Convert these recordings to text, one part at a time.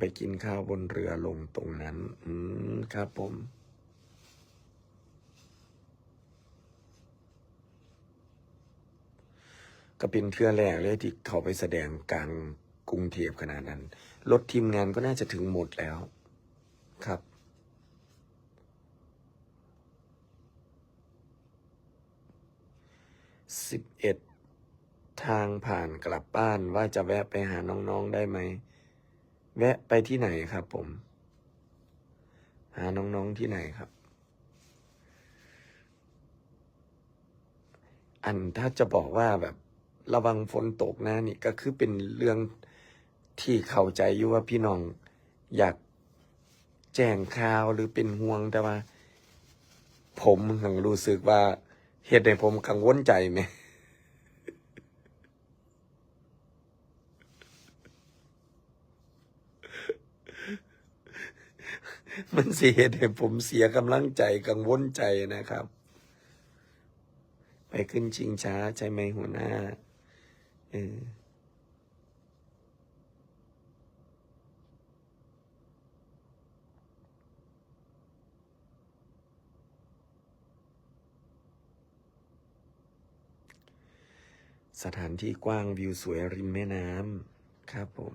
ไปกินข้าวบนเรือลงตรงนั้น อืม ครับผม ก็เป็นเทื่อแรกเลยที่เขาไปแสดงกลางกรุงเทพขนาดนั้น รถทีมงานก็น่าจะถึงหมดแล้ว ครับสิบเอ็ดทางผ่านกลับบ้านว่าจะแวะไปหาน้อง ๆ ได้ไหม แวะไปที่ไหนครับผม หาน้องๆที่ไหนครับ อันถ้าจะบอกว่าแบบระวังฝนตกนะนี่ก็คือเป็นเรื่องที่เข้าใจอยู่ว่าพี่น้องอยากแจ้งข่าวหรือเป็นห่วงแต่ว่า ผมหังรู้สึกว่าเหตุให้ผมกังวลใจไหม มันเสียให้ผมเสียกำลังใจกังวลใจนะครับ ไปขึ้นชิงช้าใช่ไหมหัวหน้าเออสถานที่กว้างวิวสวยริมแม่น้ำครับผม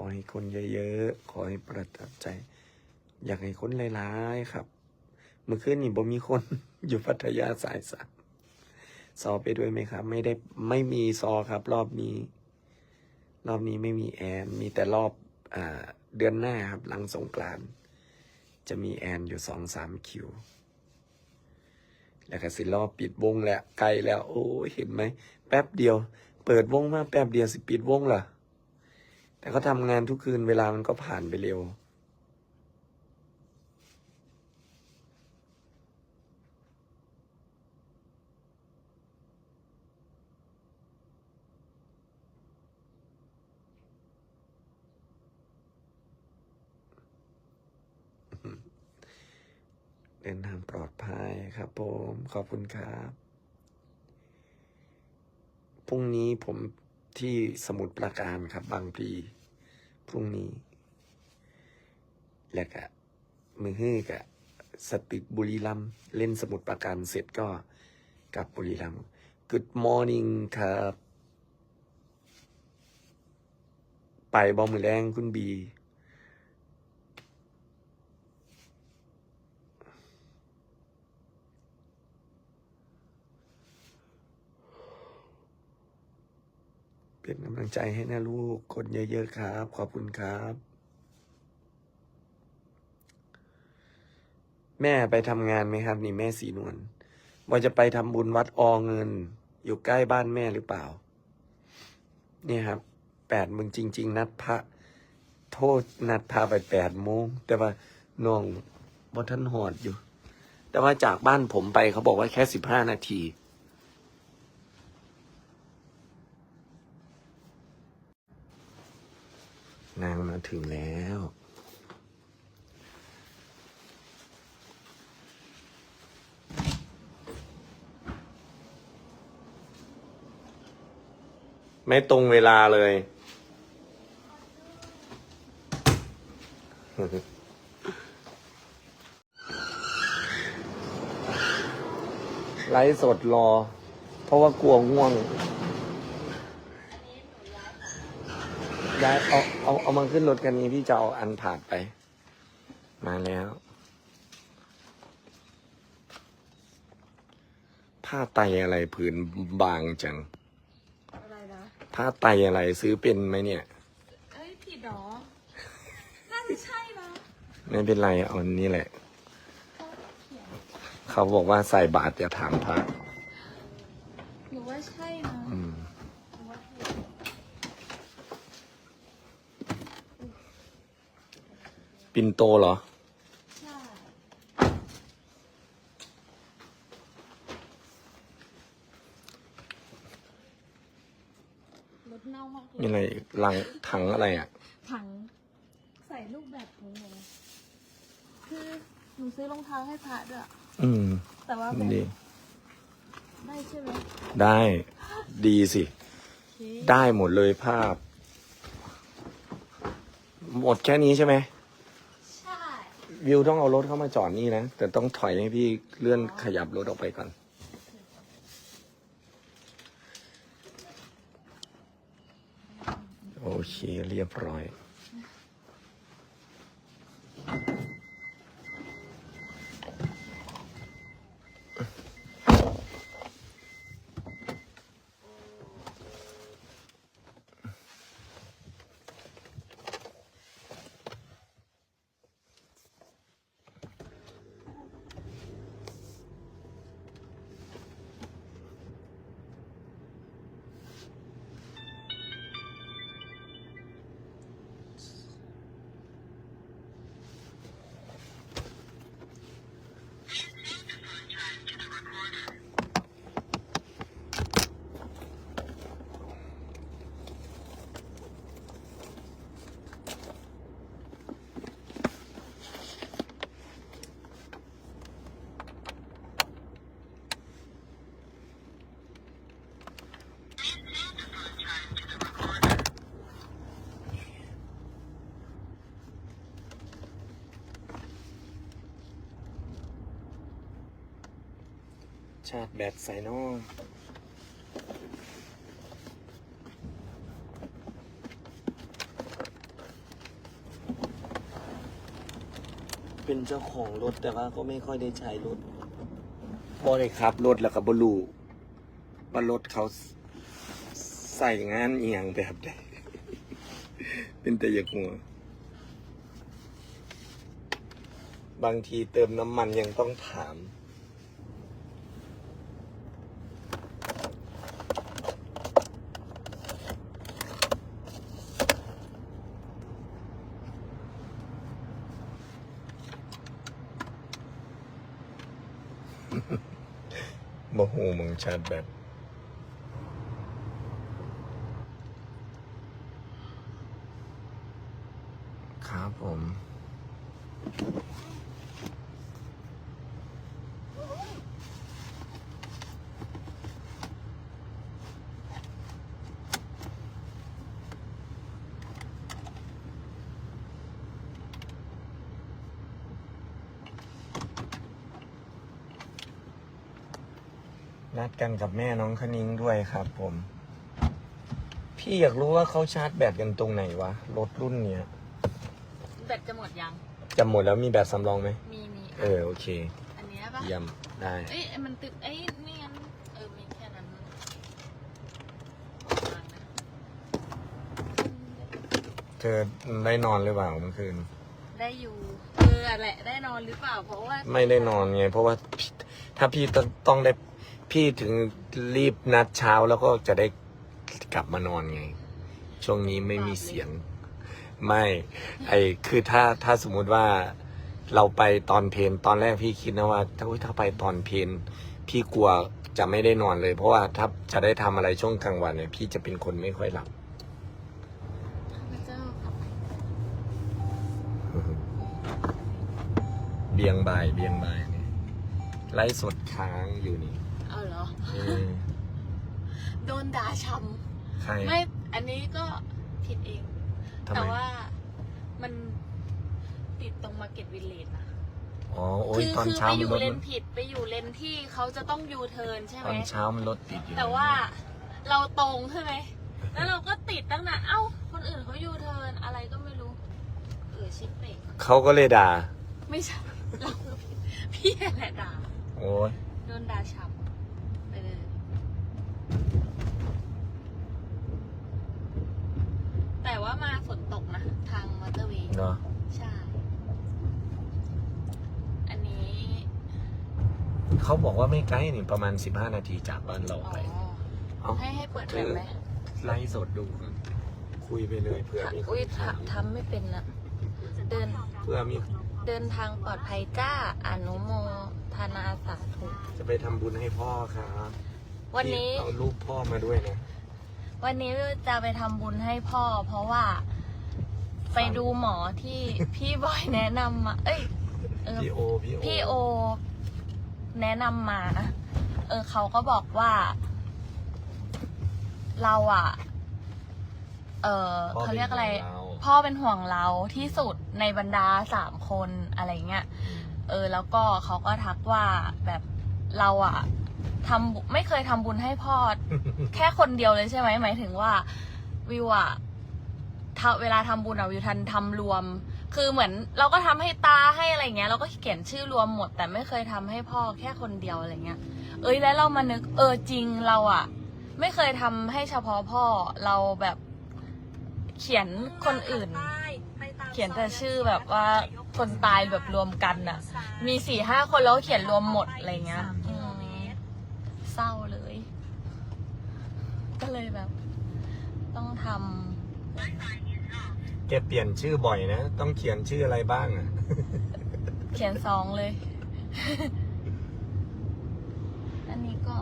อให้คนเยอะๆ ขอให้ประทับใจ อยากให้คนหลายๆครับ เมื่อคืนนี่บ่มีคนอยู่พัทยาสายสามซอไปด้วยไหมครับ ไม่ได้ไม่มีซอครับ รอบนี้ รอบนี้ไม่มีแอน มีแต่รอบอ่าเดือนหน้าครับ หลังสงกรานจะมีแอนอยู่สองสามคิว แล้วก็สิรอบปิดวงแล้วไกลแล้ว โอ้เห็นไหม แป๊บเดียว เปิดวงมาแป๊บเดียวสิปิดวงล่ะ แต่ก็ทำงานทุกคืนเวลามันก็ผ่านไปเร็ว เดินทางปลอดภัยครับผม ขอบคุณครับ พรุ่งนี้ผม ที่สมุทรปราการครับ บางพลีพรุ่งนี้ แล้วก็มือฮื้อกะสตึกบุรีรัมเล่นสมุทรปราการเสร็จก็กลับบุรีรัมย์ Good morning ครับ ไปบอมือแรงคุณบี เป็นกำลังใจให้นะลูกคนเยอะๆครับ ขอบคุณครับ แม่ไปทำงานไหมครับ นี่แม่สีนวลว่าจะไปทำบุญวัดอเงิน อยู่ใกล้บ้านแม่หรือเปล่า เนี่ยครับแปดมึงจริง ๆ นัดพระ โทษนัดพาไปแปดโมงแต่ว่าน้องบ่ท่านหอดอยู่ แต่ว่าจากบ้านผมไปเขาบอกว่าแค่สิบห้านาที นางมาถึงแล้ว ไม่ตรงเวลาเลย ไลฟ์สดรอ เพราะว่ากลัวง่วง ย้ายเอาเอาเอามาขึ้นรถกันนี้พี่จะเอาอันผ่านไป มาแล้ว ผ้าไตรอะไรผืนบางจัง อะไรนะผ้าไตรอะไรซื้อเป็นไหมเนี่ย เอ้ยผิดเหรอ น่าจะใช่นะไม่เป็นไรเอาอันนี้แหละเขาเขียนเขาบอกว่าใส่บาตรอย่าถามพระหนูว่าใช่นะ อืม หนูว่าผิด ปินโตเหรอ ใช่ รถเน่ามากมีเลยอะไรลังถังอะไรอะ ถังใส่ลูกแบบของหนูคือหนูซื้อรองเท้าให้พระด้วยอืมแต่ว่าแบบดีได้ใช่ไหมได้ ดีสิได้หมดเลยภาพ หมดแค่นี้ใช่ไหมใช่ วิวต้องเอารถเข้ามาจอดนี่นะ แต่ต้องถอยให้พี่เลื่อนขยับรถออกไปก่อน โอเค เรียบร้อย ชาติแบตใส่นอเป็นเจ้าของรถแต่ว่าก็ไม่ค่อยได้ใช้รถบ่ได้ขับ รถแล้วก็บรูว่ารถเขาใส่งานเอียงแบบใดเป็นแต่อยากหัว บางทีเติมน้ำมันยังต้องถาม บ่หูมึง ชาร์จแบตครับผม นัดกันกับแม่น้องคณิ้งด้วยครับผม พี่อยากรู้ว่าเขาชาร์จแบตกันตรงไหนวะ รถรุ่นเนี้ย แบตจะหมดยัง จะหมดแล้วมีแบตสำรองไหม มีมีเออ โอเคอันเนี้ยปะเยี่ยมได้ เอ้ยมันติดเอ้ยไม่งั้นเออมีแค่นั้นวางนะเธอได้นอนหรือเปล่าเมื่อคืน ได้อยู่เออแหละได้นอนหรือเปล่าเพราะว่า ไม่ได้นอนไง เพราะว่าพี่ถ้าพี่ต้องต้องได้ พี่ถึงรีบนัดเช้าแล้วก็จะได้กลับมานอนไง ช่วงนี้ไม่มีเสียง ไม่ ไอคือถ้าถ้าสมมุติว่าเราไปตอนเพลนตอนแรกพี่คิดนะว่า ถ้าถ้าไปตอนเพลนพี่กลัวจะไม่ได้นอนเลย เพราะว่าถ้าจะได้ทำอะไรช่วงกลางวันเนี่ยพี่จะเป็นคนไม่ค่อยหลับ พระเจ้าขับเบียงบายเบียงบายเนี่ยไล่สดค้างอยู่นี่ เอาเหรอ เออโดนด่าช้ใครำไม่ อันนี้ก็ผิดเอง ทำแต่ไมว่ามันติดตรงมาเก็ตวิลเลจนะอ๋อโอ้ยคือตอนคือเช้าไปอมันยู่รถเลนผิดไปอยู่เลนที่เขาจะต้องยูเทิร์นใช่ไหตม อนเช้ามันรถติดอยู่แต่ว่าเราตรงใช่ไหม แล้วเราก็ติดตั้งนานเอ้า คนอื่นเขายูเทิร์นอะไรก็ไม่รู้ เออชิปเปกเขาก็เลยด่า ไม่ใช่ เราพี่แหละด่าโอ้ยโดนด่าช้ำไปเลย แต่ว่ามาฝนตกนะ ทางมอเตอร์เวย์เนาะใช่ อันนี้เขาบอกว่าไม่ไกลนี่ประมาณ15นาทีจากบ้านเราอ๋อไปเอาให้ให้เปิดแบบไหมไล่สดดูก่อนคุยไปเลยเผื่อมีคอุ้ยนถามทำไม่เป็นนะเดินเพื่อมีเดินทางปลอดภัยจ้าอนุโมทนาสาธุจะไปทำบุญให้พ่อครับวันนี้พี่เอารูปพ่อมาด้วยนะวันนี้จะไปทำบุญให้พ่อ เพราะว่า ไปดูหมอที่พี่บอยแนะนำมา เอ้ยเออพี่โอพี่โอพี่โอแนะนำมา เออเขาก็บอกว่า เราอะเออพ่อเขาเรียกอะไร เป็นห่วงเรา พ่อเป็นห่วงเราที่สุดในบรรดาสามคนอะไรเงี้ย เออ แล้วก็เขาก็ทักว่าแบบเราอะทำบุไม่เคยทำบุญให้พ่อ แค่คนเดียวเลยใช่ไหมหมายถึงว่า วิวอะ เวลาทำบุญอะวิวทันทำรวม คือเหมือนเราก็ทำให้ตาให้อะไรเงี้ยเราก็เขียนชื่อรวมหมด แต่ไม่เคยทำให้พ่อแค่คนเดียวอะไรเงี้ย เอ้ยแล้วเรามานึกเออจริงเราอะไม่เคยทำให้เฉพาะพ่อเราแบบเขียนคนอื่น เขียนแต่ชื่อแบบว่าคนตายแบบรวมกันอะมีสี่ห้าคนแล้วเขียนรวมหมดอะไรเงี้ยเศร้าเลย ก็เลยแบบ ต้องทำ แกเปลี่ยนชื่อบ่อยนะ ต้องเขียนชื่ออะไรบ้างอะำเขียนซองเลย อันนี้ก็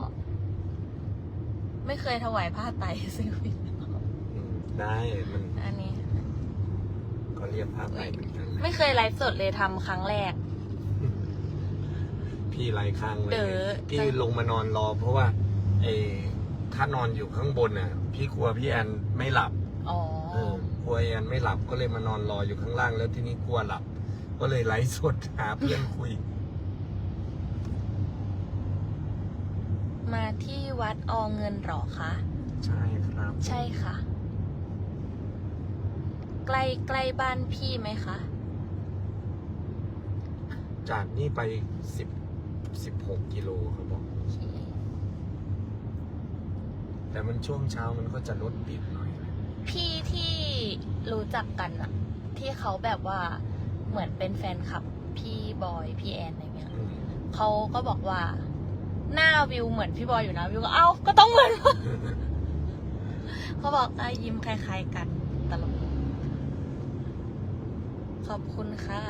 ไม่เคยถวายผ้าไตรซื้อวินอืมได้มันอันนี้ ก็เรียกภาพไปเหมือนกันแหละไม่เคยไลฟ์สดเลยทำครั้งแรก พี่ไล่ข้างเลยเด๋อพี่ลงมานอนรอ เพราะว่าเออถ้านอนอยู่ข้างบนน่ะ พี่กลัวพี่แอนไม่หลับ อ๋อ เออ กลัวแอนไม่หลับก็เลยมานอนรออยู่ข้างล่าง แล้วที่นี่กลัวหลับ ก็เลยไลฟ์สดหาเพื่อนคุย มาที่วัดอเงินหรอคะ ใช่ครับ ใช่ค่ะ ใกล้ใกล้บ้านพี่ไหมคะ จากนี่ไปสิบสิบหกกิโลเขาบอกโอเคแต่มันช่วงเช้ามันก็จะรถติดหน่อย พี่ที่ รู้จักกันอะที่เขาแบบว่าเหมือนเป็นแฟนคลับพี่บอยพี่แอนอะไรเงี้ยอืมเขาก็บอกว่า หน้าวิวเหมือนพี่บอยอยู่นะวิวก็เอ้าก็ต้องเหมือน เขาบอกอะยิ้มคล้ายๆกันตลกขอบคุณค่ะ